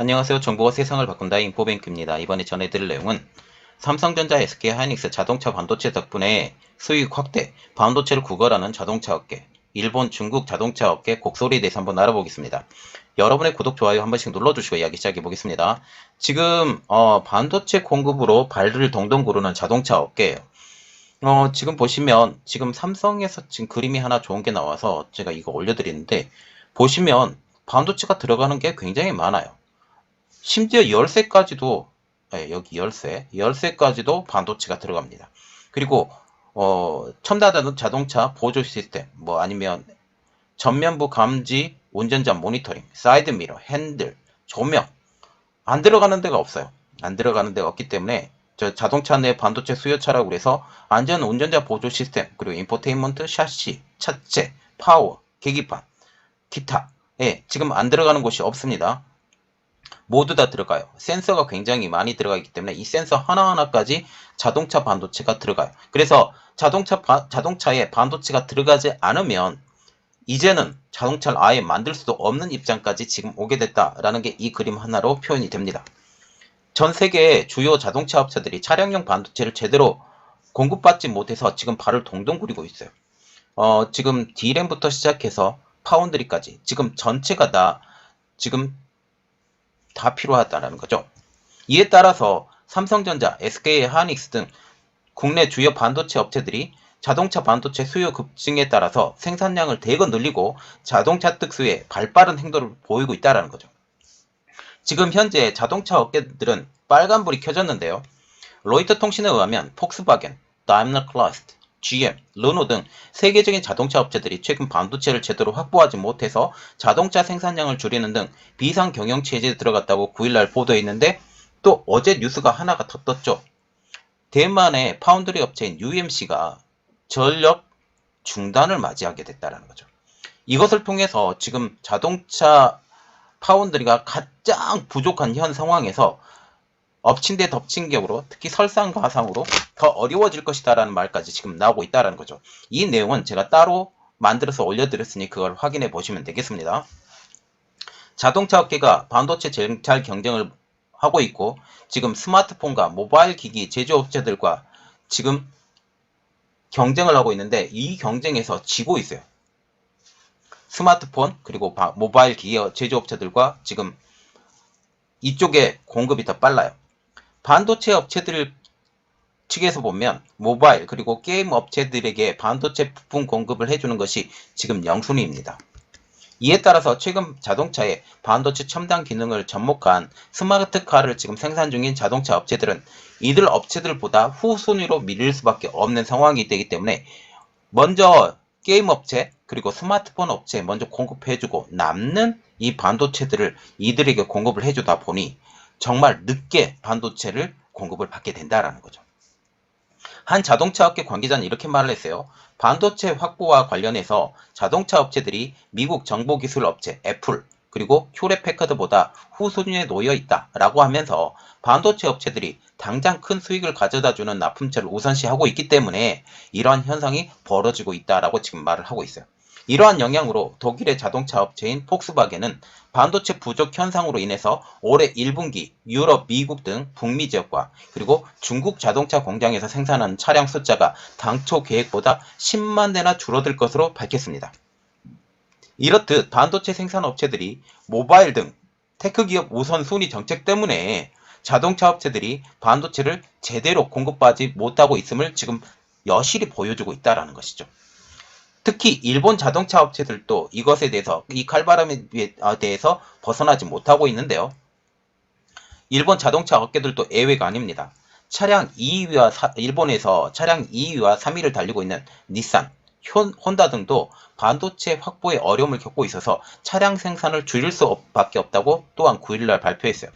안녕하세요. 정보가 세상을 바꾼다 인포뱅크입니다. 이번에 전해드릴 내용은 삼성전자, SK 하이닉스 자동차 반도체 덕분에 수익 확대, 반도체를 구걸하는 자동차 업계, 일본, 중국 자동차 업계 곡소리에 대해서 한번 알아보겠습니다. 여러분의 구독, 좋아요 한 번씩 눌러주시고 이야기 시작해 보겠습니다. 지금 어, 반도체 공급으로 발을 동동 구르는 자동차 업계예요. 어, 지금 보시면 지금 삼성에서 지금 그림이 하나 좋은 게 나와서 제가 이거 올려드리는데 보시면 반도체가 들어가는 게 굉장히 많아요. 심지어 열쇠까지도 예, 여기 열쇠, 열쇠까지도 반도체가 들어갑니다. 그리고 어, 첨단 자동차 보조 시스템, 뭐 아니면 전면부 감지, 운전자 모니터링, 사이드 미러, 핸들, 조명 안 들어가는 데가 없어요. 안 들어가는 데가 없기 때문에 저 자동차 내 반도체 수요차라고 그래서 안전 운전자 보조 시스템, 그리고 인포테인먼트, 샤시, 차체, 파워, 계기판, 기타 예, 지금 안 들어가는 곳이 없습니다. 모두 다 들어가요. 센서가 굉장히 많이 들어가기 때문에 이 센서 하나하나까지 자동차 반도체가 들어가요. 그래서 자동차 바, 자동차에 반도체가 들어가지 않으면 이제는 자동차를 아예 만들 수도 없는 입장까지 지금 오게 됐다라는 게 이 그림 하나로 표현이 됩니다. 전 세계 주요 자동차 업체들이 차량용 반도체를 제대로 공급받지 못해서 지금 발을 동동 구리고 있어요. 어, 지금 D램부터 시작해서 파운드리까지 지금 전체가 다 지금 다 필요하다는 거죠. 이에 따라서 삼성전자, SK 하이닉스 등 국내 주요 반도체 업체들이 자동차 반도체 수요 급증에 따라서 생산량을 대거 늘리고 자동차 특수의 발빠른 행동을 보이고 있다는 거죠. 지금 현재 자동차 업계들은 빨간불이 켜졌는데요. 로이터 통신에 의하면 폭스바겐, 다임러 클라스트, GM, 르노 등 세계적인 자동차 업체들이 최근 반도체를 제대로 확보하지 못해서 자동차 생산량을 줄이는 등 비상 경영 체제에 들어갔다고 9일날 보도했는데 또 어제 뉴스가 하나가 더 떴죠. 대만의 파운드리 업체인 UMC가 전력 중단을 맞이하게 됐다는 거죠. 이것을 통해서 지금 자동차 파운드리가 가장 부족한 현 상황에서 엎친 데 덮친 격으로 특히 설상가상으로 더 어려워질 것이다라는 말까지 지금 나오고 있다라는 거죠. 이 내용은 제가 따로 만들어서 올려드렸으니 그걸 확인해 보시면 되겠습니다. 자동차 업계가 반도체 잘 경쟁을 하고 있고 지금 스마트폰과 모바일 기기 제조업체들과 지금 경쟁을 하고 있는데 이 경쟁에서 지고 있어요. 스마트폰 그리고 모바일 기기 제조업체들과 지금 이쪽에 공급이 더 빨라요. 반도체 업체들 측에서 보면 모바일 그리고 게임 업체들에게 반도체 부품 공급을 해주는 것이 지금 영순위입니다. 이에 따라서 최근 자동차에 반도체 첨단 기능을 접목한 스마트카를 지금 생산 중인 자동차 업체들은 이들 업체들보다 후순위로 밀릴 수밖에 없는 상황이 되기 때문에 먼저 게임 업체 그리고 스마트폰 업체에 먼저 공급해주고 남는 이 반도체들을 이들에게 공급을 해주다 보니 정말 늦게 반도체를 공급을 받게 된다라는 거죠. 한 자동차 업계 관계자는 이렇게 말을 했어요. 반도체 확보와 관련해서 자동차 업체들이 미국 정보기술 업체 애플 그리고 휴레패커드보다 후순위에 놓여 있다라고 하면서 반도체 업체들이 당장 큰 수익을 가져다 주는 납품처를 우선시하고 있기 때문에 이러한 현상이 벌어지고 있다라고 지금 말을 하고 있어요. 이러한 영향으로 독일의 자동차 업체인 폭스바겐은 반도체 부족 현상으로 인해서 올해 1분기 유럽, 미국 등 북미 지역과 그리고 중국 자동차 공장에서 생산하는 차량 숫자가 당초 계획보다 10만 대나 줄어들 것으로 밝혔습니다. 이렇듯 반도체 생산 업체들이 모바일 등 테크 기업 우선순위 정책 때문에 자동차 업체들이 반도체를 제대로 공급받지 못하고 있음을 지금 여실히 보여주고 있다는 것이죠. 특히 일본 자동차 업체들도 이것에 대해서 이 칼바람에 대해서 벗어나지 못하고 있는데요. 일본 자동차 업계들도 예외가 아닙니다. 차량 2위와 4, 일본에서 차량 2위와 3위를 달리고 있는 닛산, 혼다 등도 반도체 확보에 어려움을 겪고 있어서 차량 생산을 줄일 수밖에 없다고 또한 9일날 발표했어요.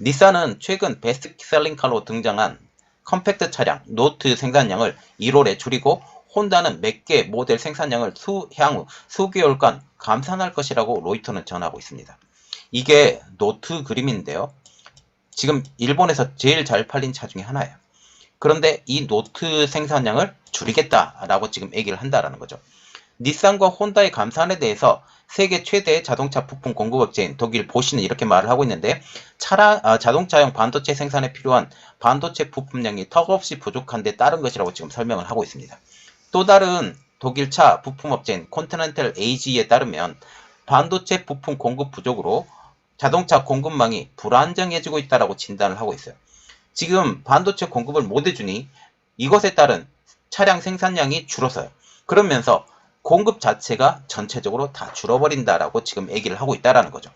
닛산은 최근 베스트셀링카로 등장한 컴팩트 차량 노트 생산량을 1월에 줄이고 혼다는 몇 개 모델 생산량을 수, 향후 수개월간 감산할 것이라고 로이터는 전하고 있습니다. 이게 노트 그림인데요. 지금 일본에서 제일 잘 팔린 차 중에 하나예요. 그런데 이 노트 생산량을 줄이겠다라고 지금 얘기를 한다라는 거죠. 닛산과 혼다의 감산에 대해서 세계 최대 자동차 부품 공급업체인 독일 보시는 이렇게 말을 하고 있는데 차라, 아, 자동차용 반도체 생산에 필요한 반도체 부품량이 턱없이 부족한 데 따른 것이라고 지금 설명을 하고 있습니다. 또 다른 독일 차 부품업체인 콘티넨탈 AG에 따르면 반도체 부품 공급 부족으로 자동차 공급망이 불안정해지고 있다라고 진단을 하고 있어요. 지금 반도체 공급을 못 해주니 이것에 따른 차량 생산량이 줄어서요. 그러면서 공급 자체가 전체적으로 다 줄어버린다라고 지금 얘기를 하고 있다라는 거죠.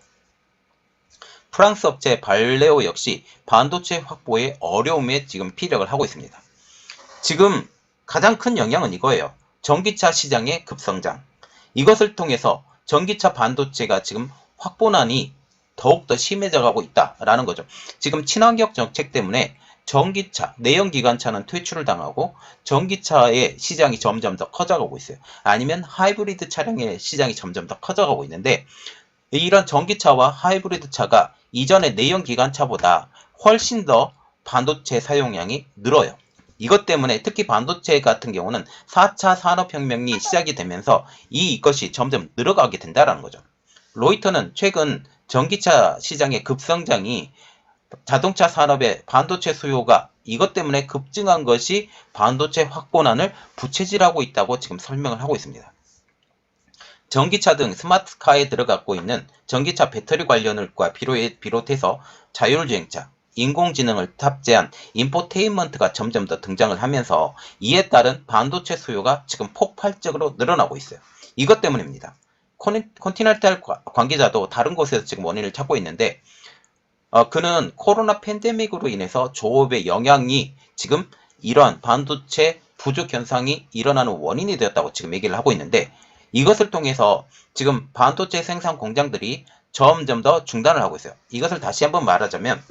프랑스 업체 발레오 역시 반도체 확보에 어려움에 지금 피력을 하고 있습니다. 지금 가장 큰 영향은 이거예요. 전기차 시장의 급성장. 이것을 통해서 전기차 반도체가 지금 확보난이 더욱더 심해져 가고 있다라는 거죠. 지금 친환경 정책 때문에 전기차, 내연기관차는 퇴출을 당하고 전기차의 시장이 점점 더 커져가고 있어요. 아니면 하이브리드 차량의 시장이 점점 더 커져가고 있는데 이런 전기차와 하이브리드 차가 이전의 내연기관차보다 훨씬 더 반도체 사용량이 늘어요. 이것 때문에 특히 반도체 같은 경우는 4차 산업혁명이 시작이 되면서 이것이 점점 늘어가게 된다는 거죠. 로이터는 최근 전기차 시장의 급성장이 자동차 산업의 반도체 수요가 이것 때문에 급증한 것이 반도체 확보난을 부채질하고 있다고 지금 설명을 하고 있습니다. 전기차 등 스마트카에 들어가고 있는 전기차 배터리 관련을과 비롯해서 자율주행차, 인공지능을 탑재한 인포테인먼트가 점점 더 등장을 하면서 이에 따른 반도체 수요가 지금 폭발적으로 늘어나고 있어요. 이것 때문입니다. 콘티넨탈 관계자도 다른 곳에서 지금 원인을 찾고 있는데 어, 그는 코로나 팬데믹으로 인해서 조업의 영향이 지금 이러한 반도체 부족 현상이 일어나는 원인이 되었다고 지금 얘기를 하고 있는데 이것을 통해서 지금 반도체 생산 공장들이 점점 더 중단을 하고 있어요. 이것을 다시 한번 말하자면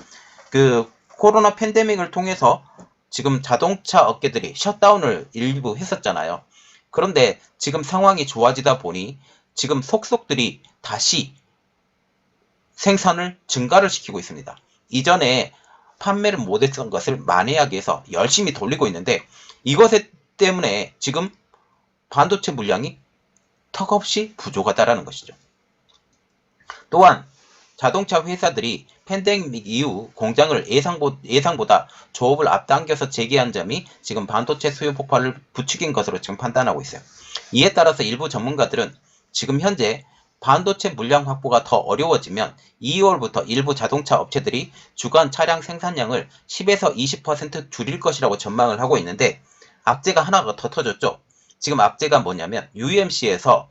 그 코로나 팬데믹을 통해서 지금 자동차 업계들이 셧다운을 일부 했었잖아요. 그런데 지금 상황이 좋아지다 보니 지금 속속들이 다시 생산을 증가를 시키고 있습니다. 이전에 판매를 못했던 것을 만회하기 위해서 열심히 돌리고 있는데 이것 때문에 지금 반도체 물량이 턱없이 부족하다라는 것이죠. 또한 자동차 회사들이 팬데믹 이후 공장을 예상보, 예상보 다 조업을 앞당겨서 재개한 점이 지금 반도체 수요 폭발을 부추긴 것으로 지금 판단하고 있어요. 이에 따라서 일부 전문가들은 지금 현재 반도체 물량 확보가 더 어려워지면 2월부터 일부 자동차 업체들이 주간 차량 생산량을 10에서 20% 줄일 것이라고 전망을 하고 있는데 악재가 하나가 더 터졌죠. 지금 악재가 뭐냐면 UMC에서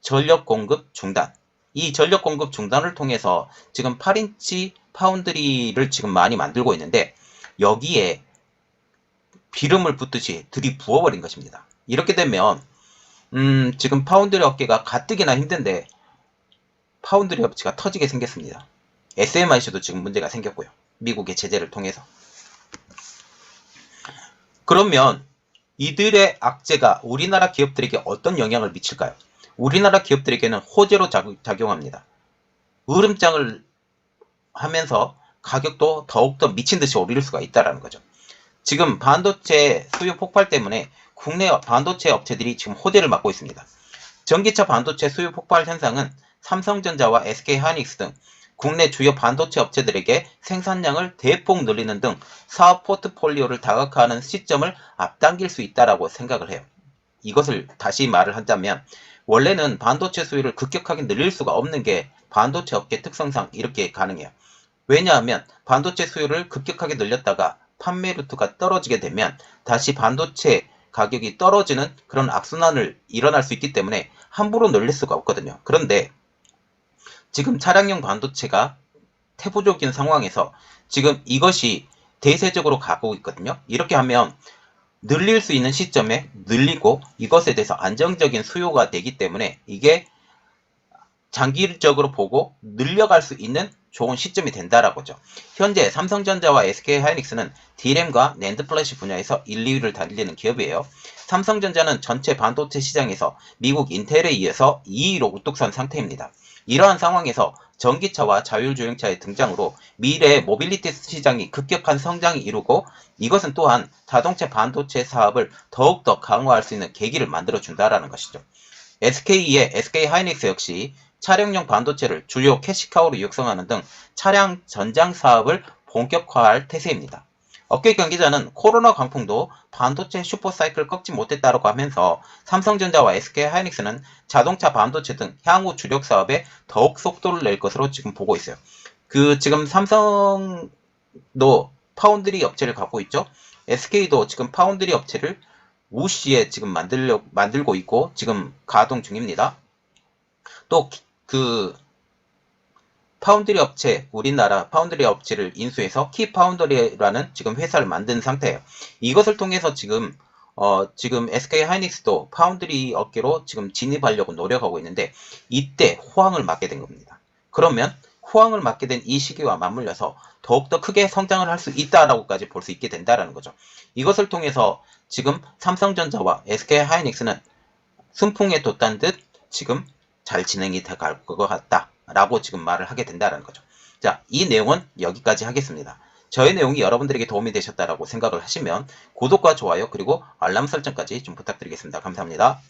전력 공급 중단. 이 전력 공급 중단을 통해서 지금 8인치 파운드리를 지금 많이 만들고 있는데 여기에 기름을 붓듯이 들이부어버린 것입니다. 이렇게 되면 음, 지금 파운드리 업계가 가뜩이나 힘든데 파운드리 업체가 터지게 생겼습니다. SMIC도 지금 문제가 생겼고요. 미국의 제재를 통해서. 그러면 이들의 악재가 우리나라 기업들에게 어떤 영향을 미칠까요? 우리나라 기업들에게는 호재로 작용합니다. 으름장을 하면서 가격도 더욱더 미친 듯이 오를 수가 있다는 거죠. 지금 반도체 수요 폭발 때문에 국내 반도체 업체들이 지금 호재를 맞고 있습니다. 전기차 반도체 수요 폭발 현상은 삼성전자와 SK하이닉스 등 국내 주요 반도체 업체들에게 생산량을 대폭 늘리는 등 사업 포트폴리오를 다각화하는 시점을 앞당길 수 있다라고 생각을 해요. 이것을 다시 말을 하자면 원래는 반도체 수요를 급격하게 늘릴 수가 없는 게 반도체 업계 특성상 이렇게 가능해요. 왜냐하면 반도체 수요를 급격하게 늘렸다가 판매 루트가 떨어지게 되면 다시 반도체 가격이 떨어지는 그런 악순환을 일어날 수 있기 때문에 함부로 늘릴 수가 없거든요. 그런데 지금 차량용 반도체가 태부적인 상황에서 지금 이것이 대세적으로 가고 있거든요. 이렇게 하면 늘릴 수 있는 시점에 늘리고 이것에 대해서 안정적인 수요가 되기 때문에 이게 장기적으로 보고 늘려갈 수 있는 좋은 시점이 된다라고죠. 현재 삼성전자와 SK하이닉스는 D램과 낸드 플래시 분야에서 1, 2위를 달리는 기업이에요. 삼성전자는 전체 반도체 시장에서 미국 인텔에 이어서 2위로 우뚝 선 상태입니다. 이러한 상황에서 전기차와 자율주행차의 등장으로 미래 모빌리티 시장이 급격한 성장이 이루고 이것은 또한 자동차 반도체 사업을 더욱더 강화할 수 있는 계기를 만들어 준다라는 것이죠. SK의 SK 하이닉스 역시 차량용 반도체를 주요 캐시카우로 육성하는 등 차량 전장 사업을 본격화할 태세입니다. 업계 관계자는 코로나 광풍도 반도체 슈퍼사이클 꺾지 못했다고 하면서 삼성전자와 SK 하이닉스는 자동차 반도체 등 향후 주력 사업에 더욱 속도를 낼 것으로 지금 보고 있어요. 그 지금 삼성도 파운드리 업체를 갖고 있죠. SK도 지금 파운드리 업체를 우시에 지금 만들려 만들고 있고 지금 가동 중입니다. 또 그 파운드리 업체 우리나라 파운드리 업체를 인수해서 키 파운드리라는 지금 회사를 만든 상태예요. 이것을 통해서 지금 어 지금 SK 하이닉스도 파운드리 업계로 지금 진입하려고 노력하고 있는데 이때 호황을 맞게 된 겁니다. 그러면 호황을 맞게 된 이 시기와 맞물려서 더욱더 크게 성장을 할 수 있다라고까지 볼 수 있게 된다라는 거죠. 이것을 통해서 지금 삼성전자와 SK 하이닉스는 순풍에 돋단 듯 지금 잘 진행이 돼 갈 것 같다 라고 지금 말을 하게 된다라는 거죠. 자, 이 내용은 여기까지 하겠습니다. 저의 내용이 여러분들에게 도움이 되셨다라고 생각을 하시면 구독과 좋아요 그리고 알람 설정까지 좀 부탁드리겠습니다. 감사합니다.